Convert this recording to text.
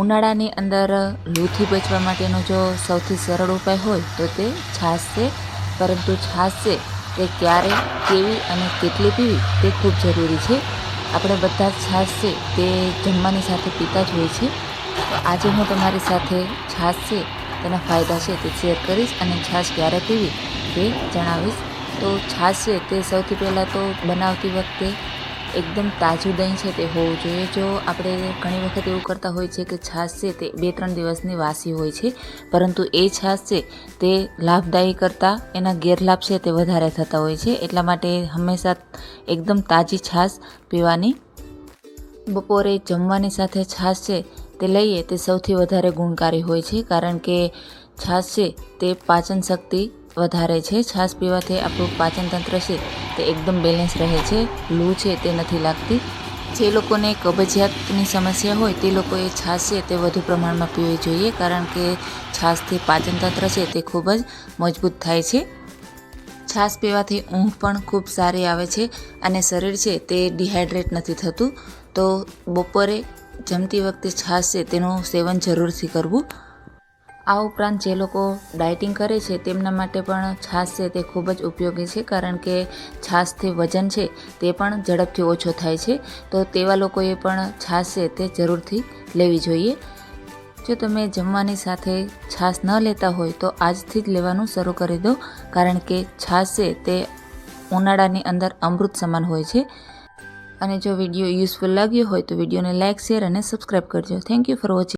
ઉનાળાની અંદર લૂથી બચવા માટેનો જો સૌથી સરળ ઉપાય હોય તો તે છાશ છે. પરંતુ છાશ છે તે ક્યારે, કેવી અને કેટલી પીવી તે ખૂબ જરૂરી છે. આપણે બધા જ છાશ છે તે જમવાની સાથે પીતા જ હોય છે તો આજે હું તમારી સાથે છાશ છે તેના ફાયદા છે તે શેર કરીશ અને છાશ ક્યારે પીવી તે જણાવીશ. તો છાશ છે તે સૌથી પહેલાં તો બનાવતી વખતે એકદમ તાજું દહીં છે તે હોવું જોઈએ. જો આપણે ઘણી વખત એવું કરતા હોય છે કે છાશ છે તે બે ત્રણ દિવસની વાસી હોય છે, પરંતુ એ છાશ છે તે લાભદાયી કરતાં એના ગેરલાભ છે તે વધારે થતા હોય છે. એટલા માટે હંમેશા એકદમ તાજી છાશ પીવાની. બપોરે જમવાની સાથે છાશ છે તે લઈએ તે સૌથી વધારે ગુણકારી હોય છે, કારણ કે છાશ છે તે પાચન શક્તિ વધારે છે. છાશ પીવાથી આપણું પાચનતંત્ર છે તે એકદમ બેલેન્સ રહે છે. લૂ છે તે નથી લાગતી. જે લોકોને કબજિયાતની સમસ્યા હોય તે લોકોએ છાશ છે તે વધુ પ્રમાણમાં પીવી જોઈએ કારણ કે છાશથી પાચન તંત્ર છે તે ખૂબ જ મજબૂત થાય છે. છાશ પીવાથી ઊંઘ પણ ખૂબ સારી આવે છે અને શરીર છે તે ડિહાઈડ્રેટ નથી થતું. તો બપોરે જમતી વખતે છાશ છે તેનું સેવન જરૂરથી કરવું. આ ઉપરાંત જે લોકો ડાયટિંગ કરે છે તેમના માટે પણ છાશ છે તે ખૂબ જ ઉપયોગી છે કારણ કે છાશથી વજન છે તે પણ ઝડપથી ઓછો થાય છે. તો તેવા લોકોએ પણ છાશ છે તે જરૂરથી લેવી જોઈએ. જો તમે જમવાની સાથે છાશ ન લેતા હોય તો આજથી જ લેવાનું શરૂ કરી દો કારણ કે છાશ છે તે ઉનાળાની અંદર અમૃત સમાન હોય છે. અને જો વીડિયો યુઝફુલ લાગ્યો હોય તો વિડીયોને લાઇક શેર અને સબસ્ક્રાઈબ કરજો. Thank you for watching